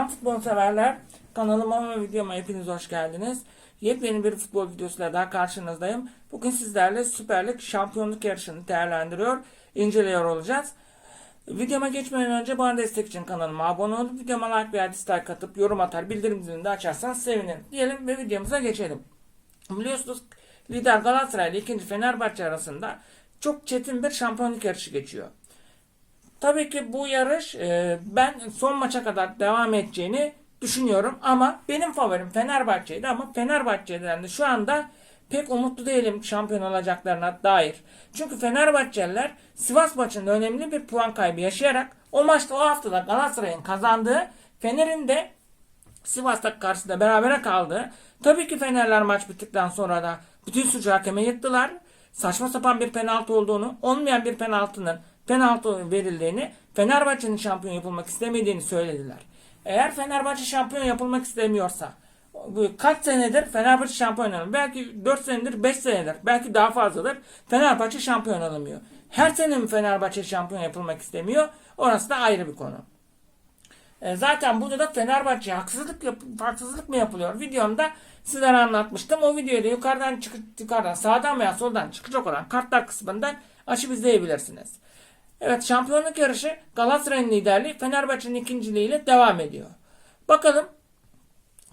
Selam futbol severler. Kanalıma ve videoma hepiniz hoş geldiniz. Yepyeni bir futbol videosuyla daha karşınızdayım. Bugün sizlerle Süper Lig şampiyonluk yarışını değerlendiriyor, inceliyor olacağız. Videoma geçmeden önce bana destek için kanalıma abone olup videoma like veya dislike atıp yorum atar bildirim zilini de açarsanız sevinirim. Diyelim ve videomuza geçelim. Biliyorsunuz lider Galatasaray ile ikinci Fenerbahçe arasında çok çetin bir şampiyonluk yarışı geçiyor. Tabii ki bu yarış e, ben son maça kadar devam edeceğini düşünüyorum ama benim favorim Fenerbahçe'ydi ama Fenerbahçe'den de şu anda pek umutlu değilim şampiyon olacaklarına dair. Çünkü Fenerbahçeliler Sivas maçında önemli bir puan kaybı yaşayarak o maçta o haftada Galatasaray'ın kazandığı Fener'in de Sivas'ta karşısında berabere kaldı. Tabii ki Fenerler maç bittikten sonra da bütün suçu hakeme yıktılar. Saçma sapan bir penaltı olduğunu, olmayan bir penaltının penaltı verildiğini, Fenerbahçe'nin şampiyon yapılmak istemediğini söylediler. Eğer Fenerbahçe şampiyon yapılmak istemiyorsa, kaç senedir Fenerbahçe şampiyon olamıyor. Belki 4 senedir, 5 senedir, belki daha fazladır Fenerbahçe şampiyon olamıyor. Her sene mi Fenerbahçe şampiyon yapılmak istemiyor? Orası da ayrı bir konu. E, zaten burada da Fenerbahçe haksızlık yap haksızlık mı yapılıyor? Videomda sizlere anlatmıştım. O videoyu da yukarıdan çık yukarıdan sağdan veya soldan çıkacak olan kartlar kısmından açıp izleyebilirsiniz. Evet şampiyonluk yarışı Galatasaray'ın liderliği Fenerbahçe'nin ikinciliğiyle devam ediyor. Bakalım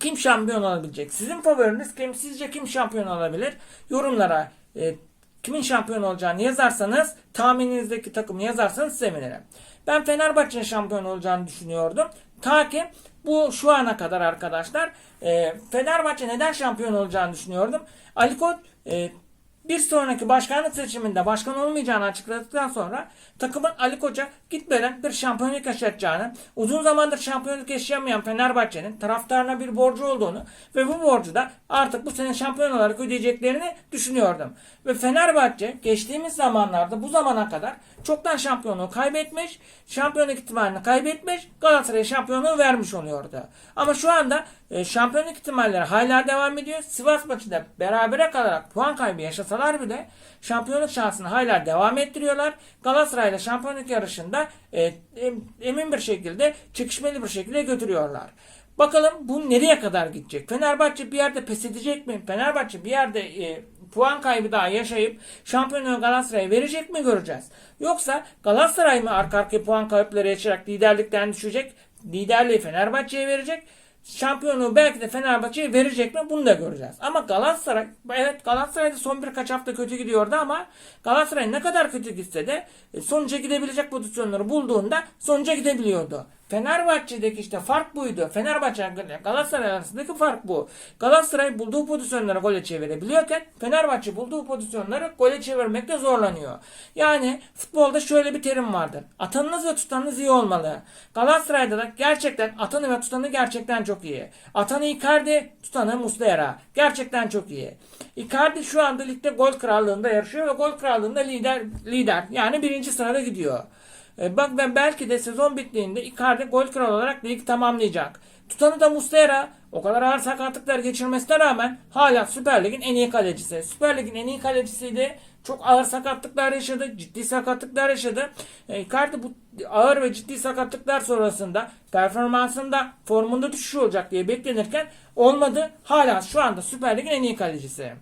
kim şampiyon olabilecek? Sizin favoriniz kim? Sizce kim şampiyon olabilir? Yorumlara e, kimin şampiyon olacağını yazarsanız tahmininizdeki takımı yazarsanız sevinirim. Ben Fenerbahçe'nin şampiyon olacağını düşünüyordum. Ta ki bu şu ana kadar arkadaşlar e, Fenerbahçe neden şampiyon olacağını düşünüyordum. Ali e, bir sonraki başkanlık seçiminde başkan olmayacağını açıkladıktan sonra takımın Ali Koç'a gitmeden bir şampiyonluk yaşatacağını, uzun zamandır şampiyonluk yaşayamayan Fenerbahçe'nin taraftarına bir borcu olduğunu ve bu borcu da artık bu sene şampiyon olarak ödeyeceklerini düşünüyordum. Ve Fenerbahçe geçtiğimiz zamanlarda bu zamana kadar çoktan şampiyonluğu kaybetmiş, şampiyonluk ihtimalini kaybetmiş, Galatasaray'a şampiyonluğu vermiş oluyordu. Ama şu anda e, şampiyonluk ihtimalleri hala devam ediyor. Sivas maçında berabere kalarak puan kaybı yaşasalar bile şampiyonluk şansını hala devam ettiriyorlar. Galatasaray ile şampiyonluk yarışında e, emin bir şekilde çekişmeli bir şekilde götürüyorlar. Bakalım bu nereye kadar gidecek? Fenerbahçe bir yerde pes edecek mi? Fenerbahçe bir yerde e, puan kaybı daha yaşayıp şampiyonluğu Galatasaray'a verecek mi göreceğiz. Yoksa Galatasaray mı arka arkaya puan kayıpları yaşayarak liderlikten düşecek? Liderliği Fenerbahçe'ye verecek. Şampiyonluğu belki de Fenerbahçe'ye verecek mi bunu da göreceğiz. Ama Galatasaray, evet Galatasaray'da son birkaç hafta kötü gidiyordu ama Galatasaray ne kadar kötü gitse de e, sonuca gidebilecek pozisyonları bulduğunda sonuca gidebiliyordu. Fenerbahçe'deki işte fark buydu. Fenerbahçe Galatasaray arasındaki fark bu. Galatasaray bulduğu pozisyonları gole çevirebiliyorken Fenerbahçe bulduğu pozisyonları gole çevirmekte zorlanıyor. Yani futbolda şöyle bir terim vardır. Atanınız ve tutanınız iyi olmalı. Galatasaray'da da gerçekten atanı ve tutanı gerçekten çok iyi. Atanı Icardi, tutanı Muslera. Gerçekten çok iyi. Icardi şu anda ligde gol krallığında yarışıyor ve gol krallığında lider lider. Yani birinci sırada gidiyor. E, bak ben belki de sezon bittiğinde Icardi gol kralı olarak lig tamamlayacak. Tutanı da Muslera o kadar ağır sakatlıklar geçirmesine rağmen hala Süper Lig'in en iyi kalecisi. Süper Lig'in en iyi kalecisiydi. Çok ağır sakatlıklar yaşadı. Ciddi sakatlıklar yaşadı. E, Icardi bu ağır ve ciddi sakatlıklar sonrasında performansında formunda düşüş olacak diye beklenirken olmadı. Hala şu anda Süper Lig'in en iyi kalecisi.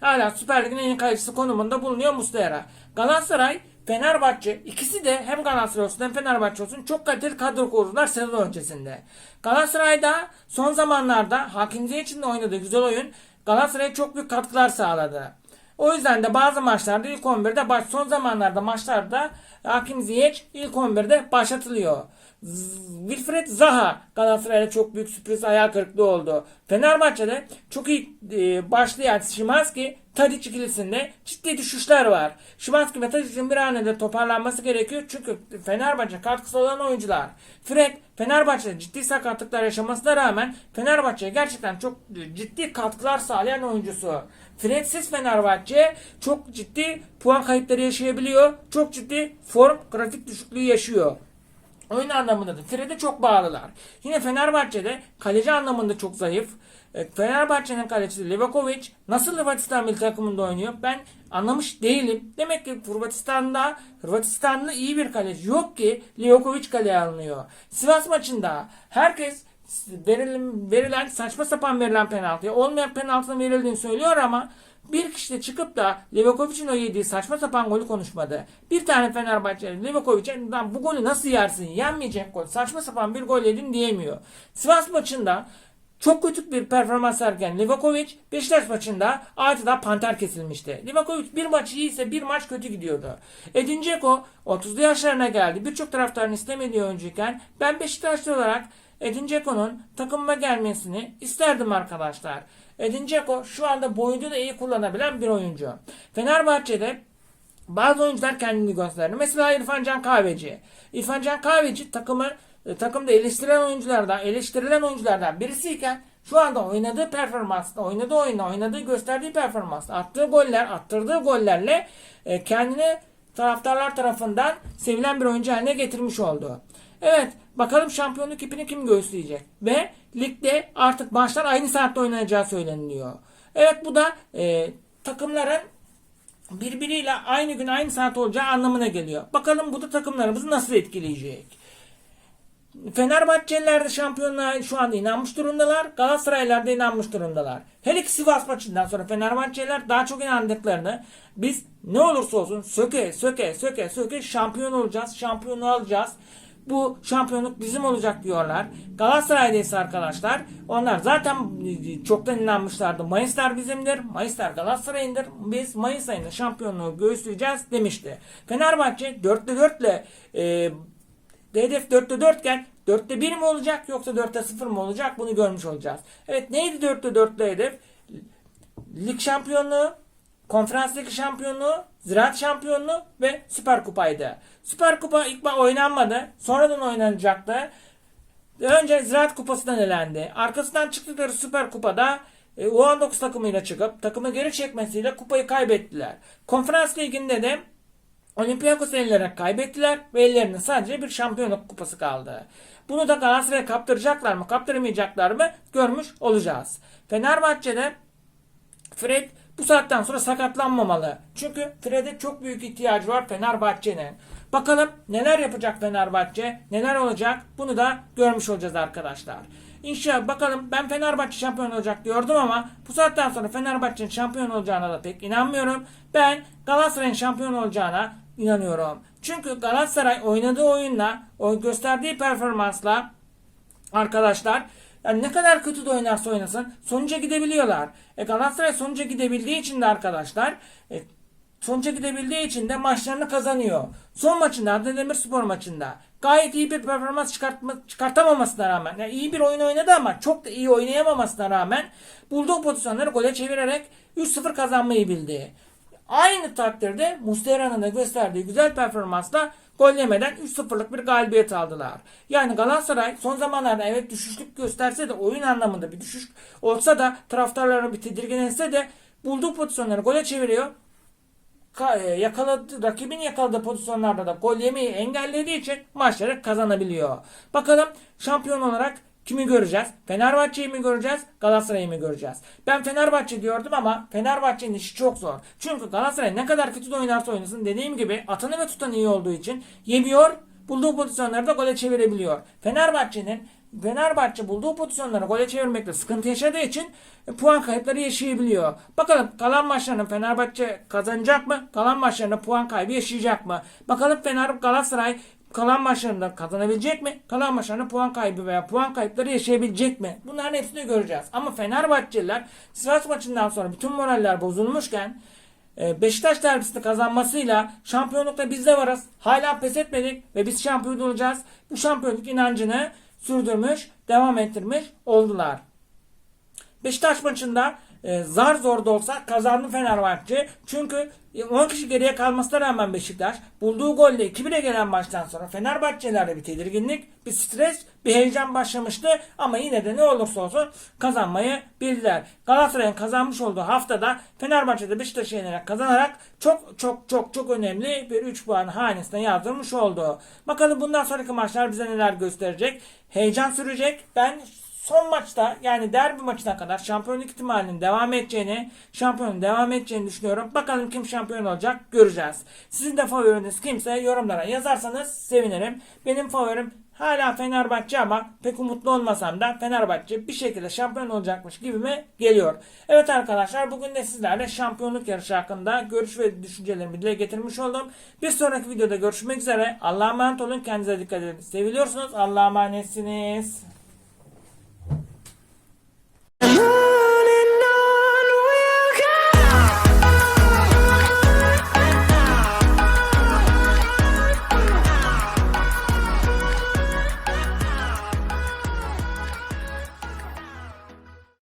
Hala Süper Lig'in en iyi kalecisi konumunda bulunuyor Muslera. Galatasaray Fenerbahçe ikisi de hem Galatasaray olsun hem Fenerbahçe olsun çok kaliteli kadro kurdular sezon öncesinde. Galatasaray'da son zamanlarda Hakim Ziyech'in de oynadığı güzel oyun Galatasaray'a çok büyük katkılar sağladı. O yüzden de bazı maçlarda ilk 11'de baş, son zamanlarda maçlarda Hakim Ziyech ilk 11'de başlatılıyor. Wilfred Zaha Galatasaray'da çok büyük sürpriz hayal kırıklığı oldu. Fenerbahçe'de çok iyi e, başlayan Şimanski Tadic ikilisinde ciddi düşüşler var. Şimanski ve Tadic'in bir hanede toparlanması gerekiyor. Çünkü Fenerbahçe katkısı olan oyuncular. Fred Fenerbahçe'de ciddi sakatlıklar yaşamasına rağmen Fenerbahçe'ye gerçekten çok ciddi katkılar sağlayan oyuncusu. Fredsiz Fenerbahçe çok ciddi puan kayıpları yaşayabiliyor. Çok ciddi form grafik düşüklüğü yaşıyor. Oyun anlamında da Fred'e çok bağlılar. Yine Fenerbahçe'de kaleci anlamında çok zayıf. E, Fenerbahçe'nin kalecisi Livakovic nasıl Hırvatistan milli takımında oynuyor ben anlamış değilim. Demek ki Hırvatistan'da Hırvatistanlı iyi bir kaleci yok ki Livakovic kaleye alınıyor. Sivas maçında herkes verilen, verilen saçma sapan verilen penaltıya olmayan penaltının verildiğini söylüyor ama bir kişi de çıkıp da Livakovic'in o yediği saçma sapan golü konuşmadı. Bir tane Fenerbahçeli Livakovic'e "Lan bu golü nasıl yersin? Yenmeyecek gol. Saçma sapan bir gol yedin diyemiyor. Sivas maçında çok kötü bir performans sergileyen Livakovic Beşiktaş maçında adeta panter kesilmişti. Livakovic bir maç iyiyse bir maç kötü gidiyordu. Edin Dzeko 30'lu yaşlarına geldi. Birçok taraftarın istemediği oyuncuyken ben Beşiktaşlı olarak Edin Dzeko'nun takımıma gelmesini isterdim arkadaşlar. Edin Dzeko şu anda boyunu da iyi kullanabilen bir oyuncu. Fenerbahçe'de bazı oyuncular kendini gösterdi. Mesela İrfan Can Kahveci. İrfan Can Kahveci takımı e, takımda eleştirilen oyunculardan, eleştirilen oyunculardan birisiyken şu anda oynadığı performansla, oynadığı oyunda, oynadığı gösterdiği performansla, attığı goller, attırdığı gollerle e, kendini taraftarlar tarafından sevilen bir oyuncu haline getirmiş oldu. Evet, bakalım şampiyonluk ipini kim göğüsleyecek? Ve ligde artık maçlar aynı saatte oynanacağı söyleniliyor. Evet bu da e, takımların birbiriyle aynı gün aynı saat olacağı anlamına geliyor. Bakalım bu da takımlarımızı nasıl etkileyecek? Fenerbahçeliler de şampiyonluğa şu anda inanmış durumdalar. Galatasaraylılar da inanmış durumdalar. Her iki Sivas maçından sonra Fenerbahçeliler daha çok inandıklarını biz ne olursa olsun söke söke söke söke şampiyon olacağız. Şampiyonu alacağız. Bu şampiyonluk bizim olacak diyorlar. Galatasaray'da ise arkadaşlar onlar zaten çoktan inanmışlardı. Mayıslar bizimdir. Mayıslar Galatasaray'ındır. Biz Mayıs ayında şampiyonluğu göğüsleyeceğiz demişti. Fenerbahçe 4'te 4 ile e, hedef 4'te 4 iken 4'te 1 mi olacak yoksa 4'te 0 mı olacak bunu görmüş olacağız. Evet neydi 4'te 4'te hedef? Lig şampiyonluğu, konferans ligi şampiyonluğu, ziraat şampiyonluğu ve süper kupaydı. Süper kupa ilk oynanmadı. Sonradan oynanacaktı. Önce ziraat kupasından elendi. Arkasından çıktıkları süper kupada e, U19 takımıyla çıkıp takımı geri çekmesiyle kupayı kaybettiler. Konferans liginde de Olympiakos ellerine kaybettiler ve ellerinde sadece bir şampiyonluk kupası kaldı. Bunu da Galatasaray'a kaptıracaklar mı, kaptıramayacaklar mı görmüş olacağız. Fenerbahçe'de Fred bu saatten sonra sakatlanmamalı. Çünkü Fred'e çok büyük ihtiyacı var Fenerbahçe'nin. Bakalım neler yapacak Fenerbahçe, neler olacak bunu da görmüş olacağız arkadaşlar. İnşallah bakalım ben Fenerbahçe şampiyon olacak diyordum ama bu saatten sonra Fenerbahçe'nin şampiyon olacağına da pek inanmıyorum. Ben Galatasaray'ın şampiyon olacağına inanıyorum. Çünkü Galatasaray oynadığı oyunla, gösterdiği performansla arkadaşlar yani ne kadar kötü de oynarsa oynasın sonuca gidebiliyorlar. E Galatasaray sonuca gidebildiği için de arkadaşlar e, sonuca gidebildiği için de maçlarını kazanıyor. Son maçında Adana Demirspor maçında gayet iyi bir performans çıkartma, çıkartamamasına rağmen yani iyi bir oyun oynadı ama çok da iyi oynayamamasına rağmen bulduğu pozisyonları gole çevirerek 3-0 kazanmayı bildi. Aynı takdirde Muslera'nın da gösterdiği güzel performansla gol yemeden 3-0'lık bir galibiyet aldılar. Yani Galatasaray son zamanlarda evet düşüşlük gösterse de oyun anlamında bir düşüş olsa da taraftarları bir tedirgin etse de bulduğu pozisyonları gole çeviriyor. Ka- e, yakaladı, rakibin yakaladığı pozisyonlarda da gol yemeyi engellediği için maçları kazanabiliyor. Bakalım şampiyon olarak Kimi göreceğiz? Fenerbahçe'yi mi göreceğiz? Galatasaray'ı mı göreceğiz? Ben Fenerbahçe diyordum ama Fenerbahçe'nin işi çok zor. Çünkü Galatasaray ne kadar kötü oynarsa oynasın dediğim gibi atanı ve tutan iyi olduğu için yemiyor, bulduğu pozisyonları da gole çevirebiliyor. Fenerbahçe'nin Fenerbahçe bulduğu pozisyonları gole çevirmekte sıkıntı yaşadığı için e, puan kayıpları yaşayabiliyor. Bakalım kalan maçlarını Fenerbahçe kazanacak mı? Kalan maçlarında puan kaybı yaşayacak mı? Bakalım Fener Galatasaray kalan maçlarında kazanabilecek mi? Kalan maçlarında puan kaybı veya puan kayıpları yaşayabilecek mi? Bunların hepsini göreceğiz. Ama Fenerbahçeliler Sivas maçından sonra bütün moraller bozulmuşken e, Beşiktaş derbisini kazanmasıyla şampiyonlukta biz de varız. Hala pes etmedik ve biz şampiyon olacağız. Bu şampiyonluk inancını sürdürmüş, devam ettirmiş oldular. Beşiktaş maçında e, zar zor da olsa kazandı Fenerbahçe. Çünkü e, 10 kişi geriye kalmasına rağmen Beşiktaş bulduğu golle 2-1'e gelen maçtan sonra Fenerbahçelerde bir tedirginlik, bir stres, bir heyecan başlamıştı. Ama yine de ne olursa olsun kazanmayı bildiler. Galatasaray'ın kazanmış olduğu haftada Fenerbahçe'de Beşiktaş'ı yenerek kazanarak çok çok çok çok önemli bir 3 puan hanesine yazdırmış oldu. Bakalım bundan sonraki maçlar bize neler gösterecek. Heyecan sürecek. Ben son maçta yani derbi maçına kadar şampiyonluk ihtimalinin devam edeceğini, şampiyonun devam edeceğini düşünüyorum. Bakalım kim şampiyon olacak göreceğiz. Sizin de favoriniz kimse yorumlara yazarsanız sevinirim. Benim favorim hala Fenerbahçe ama pek umutlu olmasam da Fenerbahçe bir şekilde şampiyon olacakmış gibime geliyor. Evet arkadaşlar bugün de sizlerle şampiyonluk yarışı hakkında görüş ve düşüncelerimi dile getirmiş oldum. Bir sonraki videoda görüşmek üzere. Allah'a emanet olun. Kendinize dikkat edin. Seviliyorsunuz. Allah'a emanetsiniz.